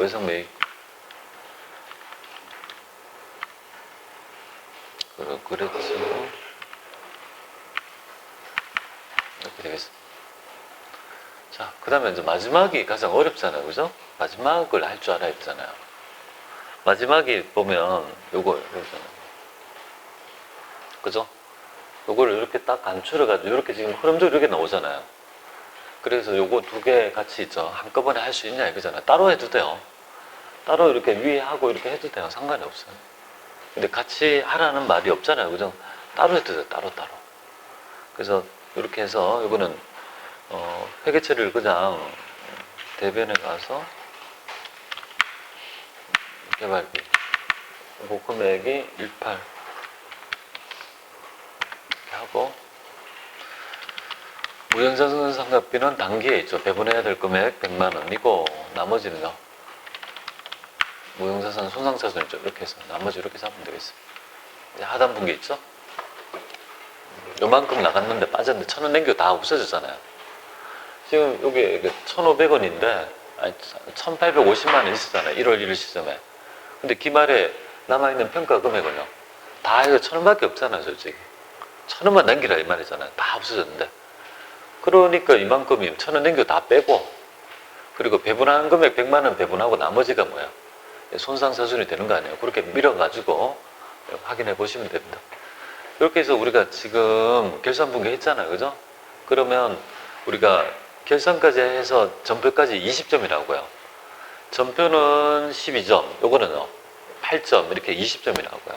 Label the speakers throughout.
Speaker 1: 외상 매입. 그래, 그랬죠. 이렇게 되겠습니다. 자, 그 다음에 이제 마지막이 가장 어렵잖아요. 그죠? 마지막을 할 줄 알아야 했잖아요. 마지막이 보면 요거, 요거잖아요. 그죠? 요거를 이렇게 딱 간추려가지고 이렇게 지금 흐름적으로 이렇게 나오잖아요. 그래서 요거 두 개 같이 있죠. 한꺼번에 할 수 있냐 이거잖아요. 따로 해도 돼요. 따로 이렇게 위에 하고 이렇게 해도 돼요. 상관이 없어요. 근데 같이 하라는 말이 없잖아요. 그죠? 따로 해도 돼요. 따로 따로. 그래서 이렇게 해서 이거는 어, 회계처리를 그냥 대변에 가서 개발비 요거 금액이 18 이렇게 하고 무형자산 상각비는 단기에 있죠. 배분해야 될 금액 100만 원이고 나머지는요. 무형자산 손상차손 있죠. 이렇게 해서 나머지 이렇게 잡으면 되겠습니다. 이제 하단 분기 있죠. 요만큼 나갔는데 빠졌는데 천 원 남겨 다 없어졌잖아요. 지금 여기 1,500원인데 아니 1,850만 원 있었잖아요. 1월 1일 시점에. 근데 기말에 남아있는 평가 금액은요. 다 이거 천 원밖에 없잖아요, 솔직히. 천 원만 남기라 이 말이잖아요. 다 없어졌는데. 그러니까 이만큼이 천 원 남겨 다 빼고 그리고 배분한 금액 100만 원 배분하고 나머지가 뭐야? 손상사순이 되는 거 아니에요. 그렇게 밀어가지고 확인해 보시면 됩니다. 이렇게 해서 우리가 지금 결산분기 했잖아요. 그죠? 그러면 우리가 결산까지 해서 전표까지 20점이라고요. 전표는 12점, 요거는요, 8점, 이렇게 20점이라고요.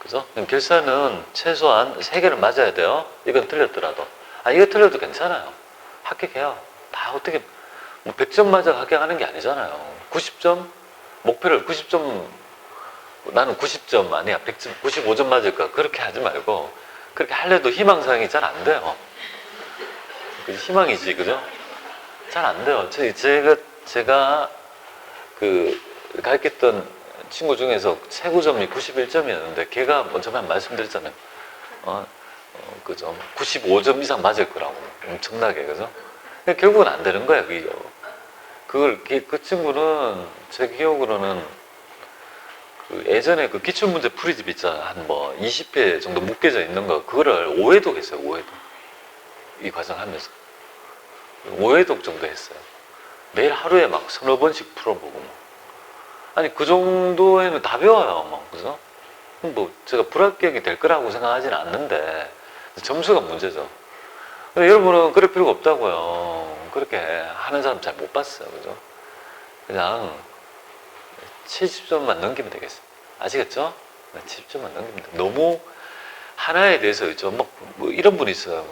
Speaker 1: 그죠? 그럼 결산은 최소한 3개를 맞아야 돼요. 이건 틀렸더라도. 아, 이거 틀려도 괜찮아요. 합격해요. 다 어떻게, 뭐 100점 맞아 합격하는 게 아니잖아요. 90점? 목표를 90점, 나는 90점 아니야. 100점, 95점 맞을까? 그렇게 하지 말고, 그렇게 하려도 희망사항이 잘 안 돼요. 그 희망이지, 그죠? 잘 안 돼요. 제, 제가, 제가 그 가르쳤던 친구 중에서 최고점이 91점이었는데 걔가 먼저 만 말씀드렸잖아요. 어, 어, 그죠? 95점 이상 맞을 거라고 엄청나게 그죠? 결국은 안 되는 거야 그게. 그걸 그, 그 친구는 제 기억으로는 그 예전에 그 기출 문제 풀이집 있잖아. 한뭐 20회 정도 묶여져 있는 거. 그거를 5회독 했어요 5회독. 이 과정 하면서. 5회독 정도 했어요. 매일 하루에 막 서너 번씩 풀어보고 뭐. 아니 그 정도에는 다 배워요 뭐. 그죠? 뭐 제가 불합격이 될 거라고 생각하지는 않는데. 점수가 문제죠. 근데 여러분은 그럴 필요가 없다고요 그렇게 하는 사람 잘 못 봤어요 그죠? 그냥 70점만 넘기면 되겠어요 아시겠죠? 70점만 넘기면 돼요 너무 하나에 대해서 있죠 뭐, 뭐 이런 분이 있어요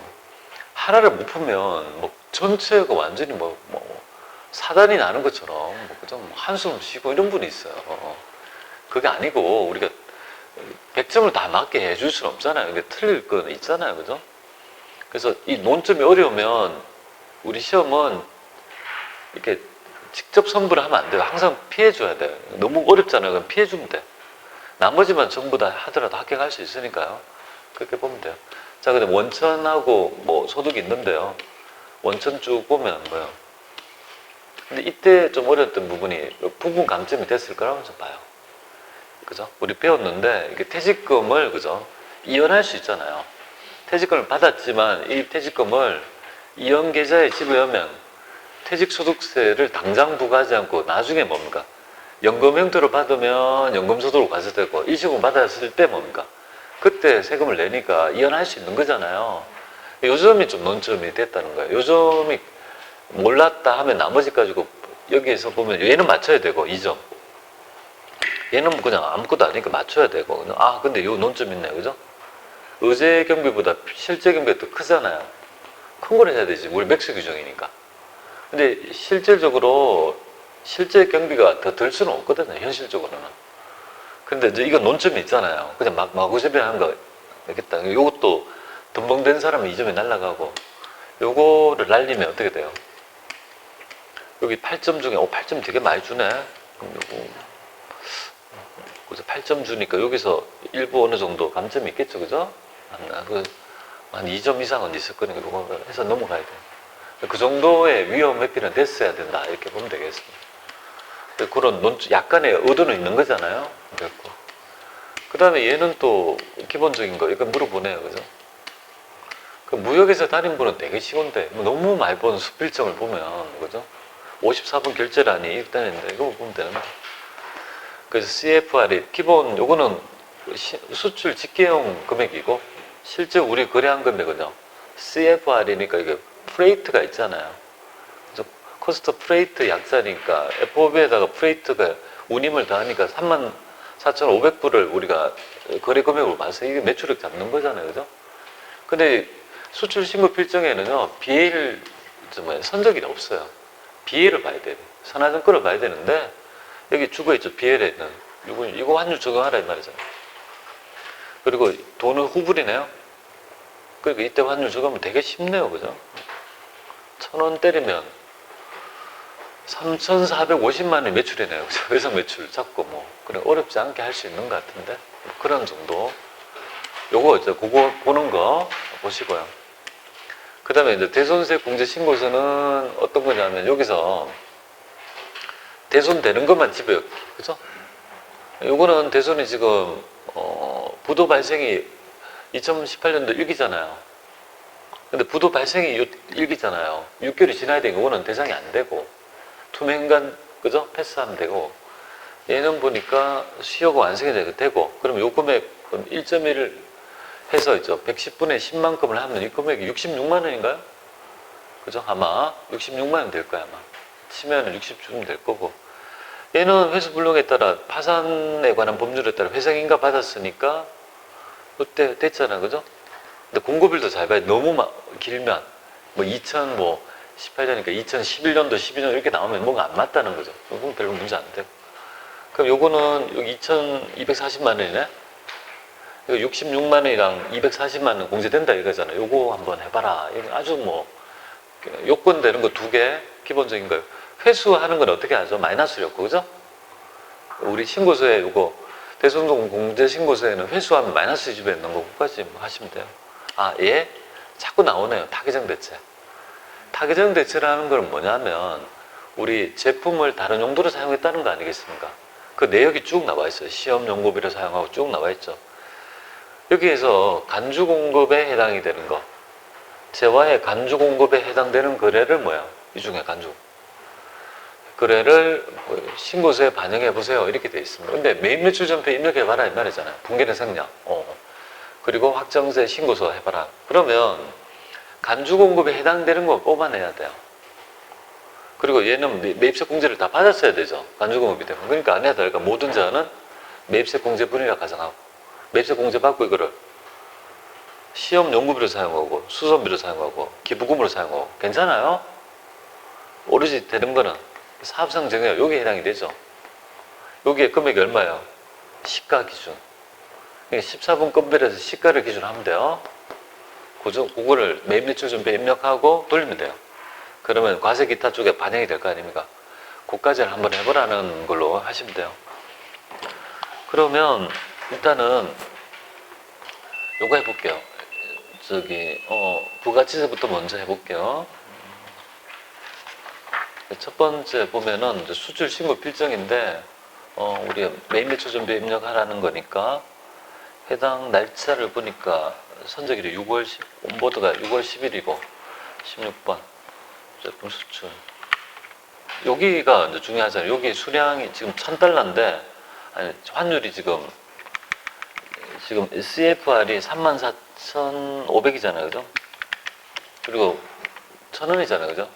Speaker 1: 하나를 못 풀면 뭐 전체가 완전히 뭐, 뭐 사단이 나는 것처럼 뭐 그죠? 뭐 한숨 쉬고 이런 분이 있어요. 그게 아니고 우리가 100점을 다 맞게 해줄 수는 없잖아요. 틀릴 건 있잖아요. 그죠? 그래서 이 논점이 어려우면 우리 시험은 이렇게 직접 선불을 하면 안 돼요. 항상 피해줘야 돼요. 너무 어렵잖아요. 그럼 피해주면 돼. 나머지만 전부 다 하더라도 합격할 수 있으니까요. 그렇게 보면 돼요. 자, 근데 원천하고 뭐 소득이 있는데요. 원천 쭉 보면 뭐요? 근데 이때 좀 어려웠던 부분이 부분 감점이 됐을 거라고 좀 봐요. 그죠? 우리 배웠는데 이게 퇴직금을 그죠? 이연할 수 있잖아요. 퇴직금을 받았지만 이 퇴직금을 이연 계좌에 집어넣으면 퇴직소득세를 당장 부과하지 않고 나중에 뭡니까? 연금 형태로 받으면 연금소득으로 과세되고 일시금 받았을 때 뭡니까? 그때 세금을 내니까 이연할 수 있는 거잖아요. 요점이 좀 논점이 됐다는 거예요. 요점이 몰랐다 하면 나머지 가지고 여기에서 보면 얘는 맞춰야 되고 2점 얘는 그냥 아무것도 아니니까 맞춰야 되고 아 근데 요 논점 있네 그죠? 의제 경비보다 실제 경비가 더 크잖아요 큰 걸 해야 되지. 우리 맥스 규정이니까. 근데 실질적으로 실제 경비가 더 들 수는 없거든요 현실적으로는. 근데 이제 이거 논점이 있잖아요. 그냥 막 마구잡이 하는 거 알겠다. 요것도 덤벙된 사람은 2점이 날라가고 요거를 날리면 어떻게 돼요? 여기 8점 중에, 어, 8점 되게 많이 주네. 그럼 요거, 그래서 8점 주니까 여기서 일부 어느 정도 감점이 있겠죠, 그죠? 한, 그, 한 2점 이상은 있을 거니까 요거 해서 넘어가야 돼. 그 정도의 위험 회피는 됐어야 된다. 이렇게 보면 되겠습니다. 그런 논, 약간의 의도는 있는 거잖아요. 그랬고. 그 다음에 얘는 또 기본적인 거, 이거 물어보네요. 그죠? 그 무역에서 달인분은 되게 쉬운데, 뭐 너무 많이 본 수필정을 보면, 그죠? 54분 결제란이 일단인데, 이거 보면 되는데. 그래서 CFR이, 기본, 요거는 시- 수출 직계용 금액이고, 실제 우리 거래한 금액은요, CFR이니까 이게 프레이트가 있잖아요. 코스트 프레이트 약자니까 FOB에다가 프레이트가 운임을 더하니까 3만 4,500불을 우리가 거래 금액으로 봐서 이게 매출액 잡는 거잖아요. 그죠? 근데 수출 신고 BA를, 저 뭐야, 선적이 없어요. BA를 봐야 돼요. 선화증권을 봐야 되는데, 여기 죽어 있죠. BL에는. 이거, 이거 환율 적용하라 이 말이잖아요. 그리고 돈은 후불이네요. 그러니까 이때 환율 적용하면 되게 쉽네요. 그죠? 천 원 때리면 3,450만 원이 매출이네요. 그죠? 외상 매출 잡고 뭐 그래 어렵지 않게 할 수 있는 것 같은데 그런 정도. 요거 이제 그거 보는 거 보시고요. 그 다음에 이제 대손세 공제 신고서는 어떤 거냐면 여기서 대손 되는 것만 집어넣기, 그죠? 요거는 대손이 지금 어, 부도 발생이 2018년도 1기잖아요. 근데 부도 발생이 요- 일기잖아요. 6개월이 지나야 되니까 이거는 대상이 안 되고 투명간 그죠? 패스하면 되고 얘는 보니까 수요가 완성이 되고 그럼 요 금액은 1.1을 해서 이제 110분의 10만큼을 하면 이 금액이 66만 원인가요? 그죠? 아마 66만 원 될 거야 아마 치면 60쯤 될 거고 얘는 회수 불능에 따라 파산에 관한 법률에 따라 회생인가 받았으니까 그때 됐잖아 그죠? 근데 공급일도 잘 봐야 돼. 너무 막 길면 뭐 2000, 뭐 18년이니까 2011년도, 12년 이렇게 나오면 뭔가 안 맞다는 거죠. 그건 별로 문제 안 돼요. 그럼 요거는 여기 2,240만 원이네. 이거 66만 원이랑 240만 원 공제된다 이거잖아요. 요거 한번 해봐라. 이거 아주 뭐 요건 되는 거 두 개 기본적인 거예요. 회수하는 건 어떻게 하죠? 마이너스였고 그죠? 우리 신고서에 요거 대손동 공제 신고서에는 회수하면 마이너스 집에 있는 거까지 뭐 하시면 돼요. 아, 예? 자꾸 나오네요. 타개정 대체. 타개정 대체라는 건 뭐냐면 우리 제품을 다른 용도로 사용했다는 거 아니겠습니까? 그 내역이 쭉 나와 있어요. 시험 용고비로 사용하고 쭉 나와 있죠. 여기에서 간주 공급에 해당이 되는 거. 재화의 간주 공급에 해당되는 거래를 뭐야? 이 중에 간주. 거래를 뭐 신고서에 반영해 보세요. 이렇게 돼 있습니다. 근데 매입 매출 전표 입력해 봐라 이 말이잖아요. 분기는 생략. 어. 그리고 확정세 신고서 해봐라. 그러면 간주 공급에 해당되는 거 뽑아내야 돼요. 그리고 얘는 매- 매입세 공제를 다 받았어야 되죠. 간주 공급이 되면. 그러니까 안 해야 돼. 그러니까 모든 자는 매입세 공제분이라 가정하고 매입세 공제 받고 이거를 시험 연구비로 사용하고 수선비로 사용하고 기부금으로 사용하고 괜찮아요? 오로지 되는 거는 사업상 정액 여기에 해당이 되죠. 여기에 금액이 얼마예요? 시가 기준. 14분 건별해서 시가를 기준으로 하면 돼요. 그거를 매입 매출 준비 입력하고 돌리면 돼요. 그러면 과세 기타 쪽에 반영이 될 거 아닙니까? 그까지는 한번 해보라는 걸로 하시면 돼요. 그러면 일단은 요거 해볼게요. 저기 어 부가치세부터 먼저 해볼게요. 첫 번째 보면은 수출 신고 필정인데 어 우리 매입 매출 준비 입력하라는 거니까 해당 날짜를 보니까 선적일이 6월 10, 온보드가 6월 10일이고 16번 제품 수출 여기가 이제 중요하잖아요. 여기 수량이 지금 1000달러인데 아니 환율이 지금 지금 CFR이 34,500이잖아요. 그죠? 그리고 1,000원이잖아요. 그죠?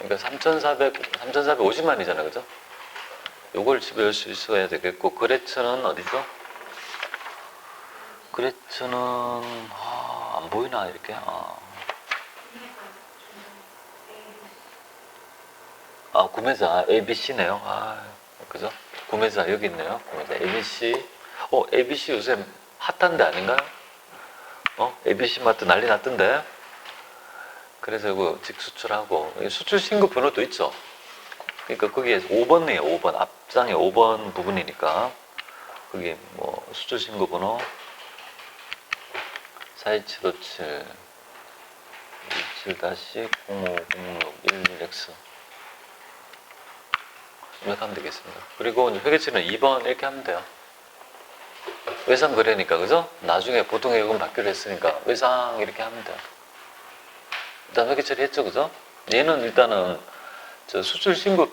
Speaker 1: 그러니까 3,400, 3,450만이잖아요. 그죠? 요걸 집어넣을 수 있어야 되겠고 거래처는 어디죠? 거래처는 아, 안 보이나 이렇게 아. 아 구매자 ABC네요. 아 그죠? 구매자 여기 있네요. 구매자 ABC. 어 ABC 요새 핫한데 아닌가요? 어 ABC 마트 난리 났던데. 그래서 이거 직수출하고 수출 신고 번호도 있죠. 그러니까 거기에 5번이에요. 5번 앞장에 5번 부분이니까 거기 뭐 수출 신고 번호 42757 17-050611X 입력하면 되겠습니다. 그리고 회계처리는 2번 이렇게 하면 돼요. 외상 거래니까 그죠? 나중에 보통 예금 받기로 했으니까 외상 이렇게 하면 돼요. 일단 회계 처리했죠, 그죠? 얘는 일단은 저 수출 신고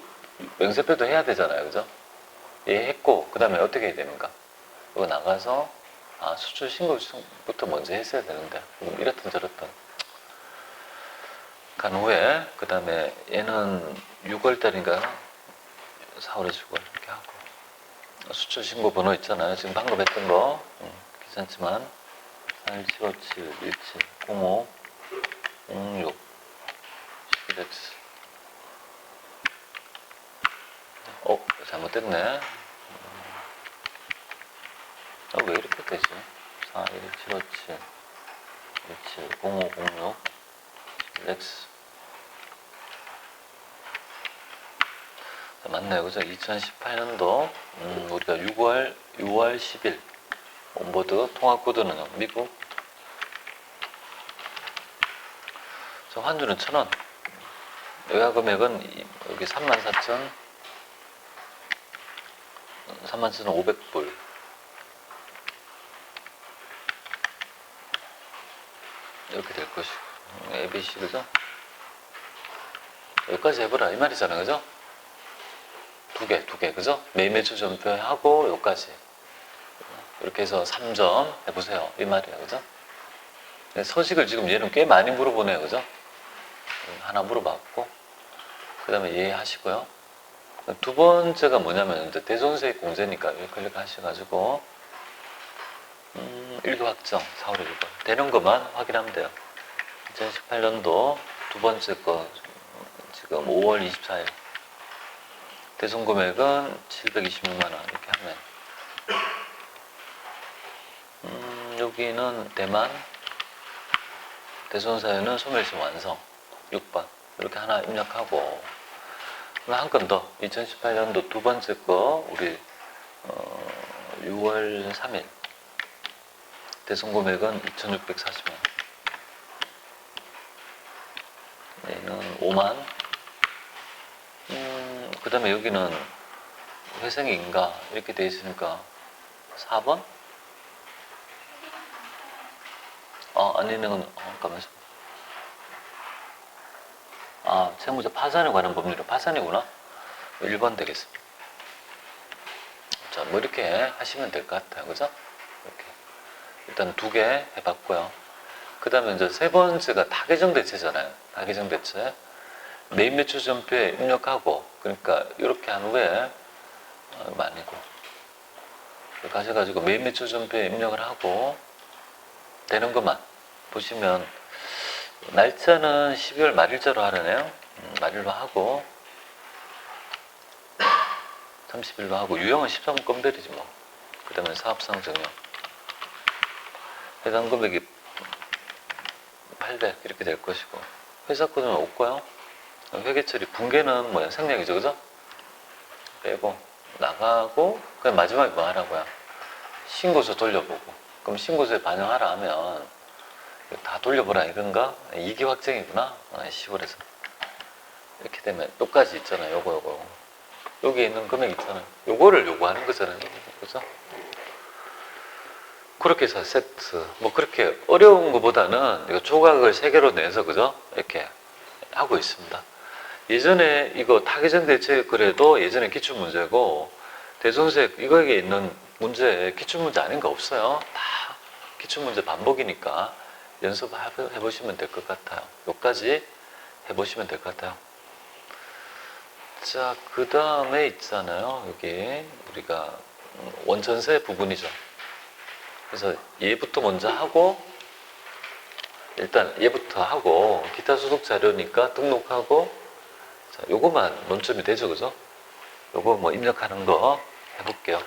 Speaker 1: 명세표도 해야 되잖아요, 그죠? 얘 했고 그 다음에 어떻게 해야 됩니까? 이거 나가서 아 수출 신고부터 먼저 했어야 되는데 뭐 이렇든 저렇든 간 후에 그 다음에 얘는 6월달인가 4월에 6월 이렇게 하고 수출 신고 번호 있잖아요. 지금 방금 했던 거 음, 괜찮지만 4757 17 05 06 11X 어 잘못됐네. 아, 왜 이렇게 되지? 41757 17 0506 X 자, 맞네요. 그죠? 2018년도 음, 우리가 6월 6월 10일 온보드 통화 코드는 미국 환율은 1,000원 외화 금액은 이- 여기 34,000 34,500불 이렇게 될 것이고 음, ABC 그죠? 여기까지 해보라 이 말이잖아요 그죠? 두 개, 두 개, 그죠? 매매주 전표하고 여기까지 이렇게 해서 3점 해보세요 이 말이에요 그죠? 네, 서식을 지금 얘는 꽤 많이 물어보네요 그죠? 음, 하나 물어봤고 그 다음에 얘 하시고요. 두 번째가 뭐냐면 대손수익 공제니까 클릭하셔가지고 음, 1급 확정 4월에 6월 되는 것만 확인하면 돼요. 2018년도 두 번째 거 지금 5월 24일. 대손 금액은 726만 원 이렇게 하면. 음, 여기는 대만. 대손 사유는 소멸시 완성 6번. 이렇게 하나 입력하고. 한 건 더. 2018년도 두 번째 거 우리 어, 6월 3일. 대손 금액은 2,640만. 원 얘는 5만. 음, 그 다음에 여기는 회생인가? 이렇게 돼 있으니까 4번? 아, 아니는, 어, 잠깐만요. 아, 채무자 파산에 관한 법률은 파산이구나. 1번 되겠습니다. 자, 뭐 이렇게 하시면 될 것 같아요. 그죠? 이렇게. 일단 두 개 해봤고요. 그 다음에 이제 세 번째가 다계정 대체잖아요. 다계정 대체. 매입 매출 전표에 입력하고, 그러니까 이렇게 한 후에, 어, 아니고. 가셔가지고 매입 매출 전표에 입력을 하고, 되는 것만 보시면, 날짜는 12월 말일자로 하려네요. 음, 말일로 하고, 30일로 하고, 유형은 13분 건별이지 뭐. 그 다음에 사업상 정형. 해당 금액이 800 이렇게 될 것이고 회사 코드는 없고요 회계 처리 붕괴는 뭐야 생략이죠 그죠? 빼고 나가고 그냥 마지막에 뭐 하라고요 신고서 돌려보고 그럼 신고서에 반영하라 하면 다 돌려보라 이건가? 이기 확정이구나. 아, 시골에서. 이렇게 되면 똑같이 있잖아요. 요거 요거. 여기 있는 금액 있잖아요. 요거를 요구하는 거잖아요. 그죠? 그렇게 해서 세트. 뭐 그렇게 어려운 것보다는 이거 조각을 세 개로 내서 그죠? 이렇게 하고 있습니다. 예전에 이거 타계정 대책 그래도 예전에 기출 문제고 대손세 이거에 있는 문제 기출 문제 아닌 거 없어요. 다 기출 문제 반복이니까 연습해 보시면 될 것 같아요. 여기까지 해 보시면 될 것 같아요. 자 그 다음에 있잖아요. 여기 우리가 원천세 부분이죠. 그래서 얘부터 먼저 하고 일단 얘부터 하고 기타 소속 자료니까 등록하고 자 요거만 논점이 되죠 그죠? 요거 뭐 입력하는 거 해볼게요.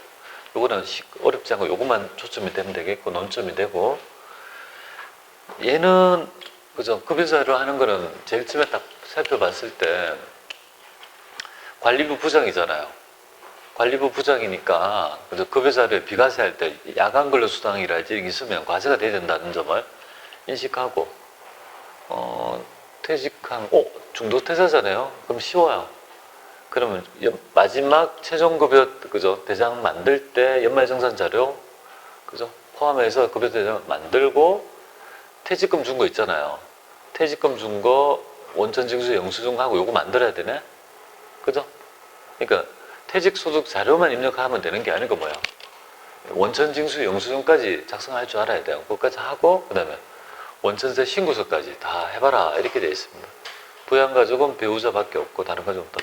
Speaker 1: 요거는 시- 어렵지 않고 요거만 초점이 되면 되겠고 논점이 되고 얘는 그죠? 급여자료 하는 거는 제일 처음에 딱 살펴봤을 때 관리부 부장이잖아요. 관리부 부장이니까 그래서 급여자료에 비과세 할때 야간 근로 수당이랄지 있으면 과세가 돼야 된다는 점을 인식하고 어 퇴직한 어 중도 퇴사잖아요. 그럼 쉬워요. 그러면 연- 마지막 최종 급여 그죠? 대장 만들 때 연말 정산 자료 그죠? 포함해서 급여 대장 만들고 퇴직금 준 거 있잖아요. 퇴직금 준 거 원천징수 영수증하고 요거 만들어야 되네. 그죠? 그러니까 퇴직소득 자료만 입력하면 되는 게 아니고 뭐야. 원천징수 영수증까지 작성할 줄 알아야 돼요. 그것까지 하고 그 다음에 원천세 신고서까지 다 해봐라 이렇게 되어 있습니다. 부양 가족은 배우자밖에 없고 다른 가족 없다.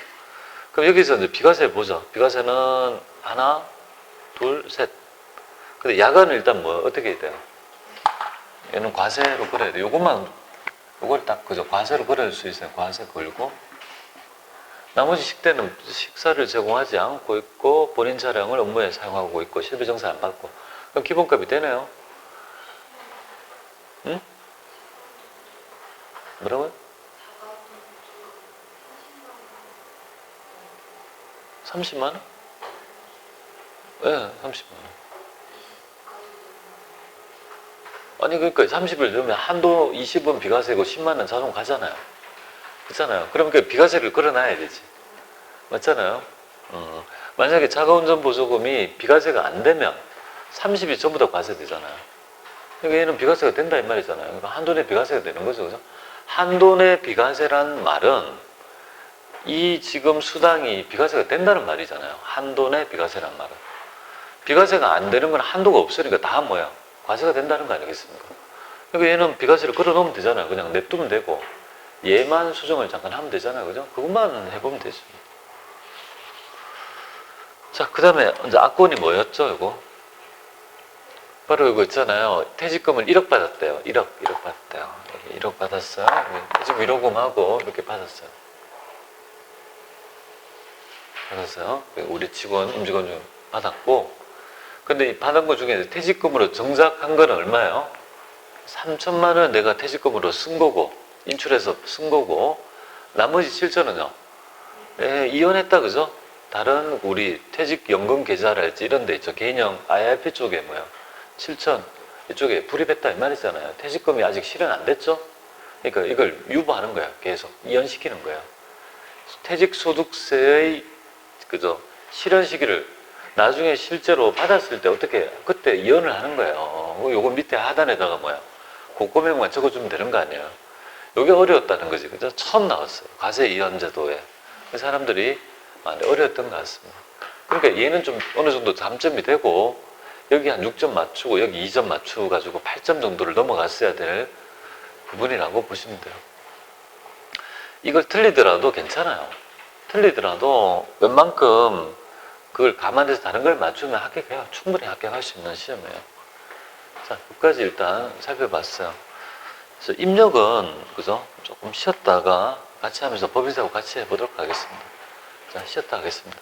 Speaker 1: 그럼 여기서 이제 비과세 보죠. 비과세는 하나, 둘, 셋. 근데 야간은 일단 뭐 어떻게 돼요? 얘는 과세로 걸어야 돼. 요것만 요걸 딱 그죠? 과세로 걸을 수 있어요. 과세 걸고 나머지 식대는 식사를 제공하지 않고 있고 본인 차량을 업무에 사용하고 있고 실비 정산 안 받고 그럼 기본값이 되네요. 응? 뭐라고요? 30만 원? 예, 네, 30만 원. 아니 그러니까 30을 넣으면 한도 20은 비과세고 10만 원 자동 가잖아요. 그렇잖아요. 그럼 그 비과세를 걸어놔야 되지. 맞잖아요. 어, 만약에 자가운전 보조금이 비과세가 안 되면 30이 전부 다 과세되잖아요. 그러니까 얘는 비과세가 된다 이 말이잖아요. 그러니까 한돈의 비과세가 되는 거죠. 그죠? 한돈의 비과세란 말은 이 지금 수당이 비과세가 된다는 말이잖아요. 한돈의 비과세란 말은. 비과세가 안 되는 건 한도가 없으니까 다 뭐야? 과세가 된다는 거 아니겠습니까? 그러니까 얘는 비과세를 걸어 놓으면 되잖아요. 그냥 냅두면 되고. 얘만 수정을 잠깐 하면 되잖아요. 그죠? 그것만 해보면 되죠. 자, 그 다음에 이제 악권이 뭐였죠, 이거? 바로 이거 있잖아요. 퇴직금을 1억 받았대요. 1억, 1억 받았대요. 여기 1억 받았어요. 여기 퇴직금 1호금하고 이렇게 받았어요. 받았어요. 우리 직원, 임직원 중 받았고. 근데 이 받은 것 중에 퇴직금으로 정작한 건 얼마예요? 3천만 원 내가 퇴직금으로 쓴 거고, 인출해서 쓴 거고, 나머지 7천은요? 예, 이혼했다, 그죠? 다른 우리 퇴직연금 계좌랄지 이런 데 있죠. 개인형 IRP 쪽에 뭐야. 7천 이쪽에 불입했다 이 말이잖아요. 퇴직금이 아직 실현 안 됐죠? 그러니까 이걸 유보하는 거야. 계속 이연시키는 거야. 퇴직소득세의 그죠 실현 시기를 나중에 실제로 받았을 때 어떻게 그때 이연을 하는 거예요. 어, 요거 밑에 하단에다가 뭐야 고금액만 적어주면 되는 거 아니에요. 요게 어려웠다는 거지, 그죠? 처음 나왔어요. 과세 이연 제도에 그 사람들이 많이 어려웠던 것 같습니다. 그러니까 얘는 좀 어느 정도 잠점이 되고 여기 한 6점 맞추고 여기 2점 맞추고 가지고 8점 정도를 넘어갔어야 될 부분이라고 보시면 돼요. 이걸 틀리더라도 괜찮아요. 틀리더라도 웬만큼 그걸 감안해서 다른 걸 맞추면 합격해요. 충분히 합격할 수 있는 시험이에요. 자, 여기까지 일단 살펴봤어요. 그래서 입력은 그죠? 조금 쉬었다가 같이 하면서 법인사고 같이 해보도록 하겠습니다. 자, 쉬었다 하겠습니다.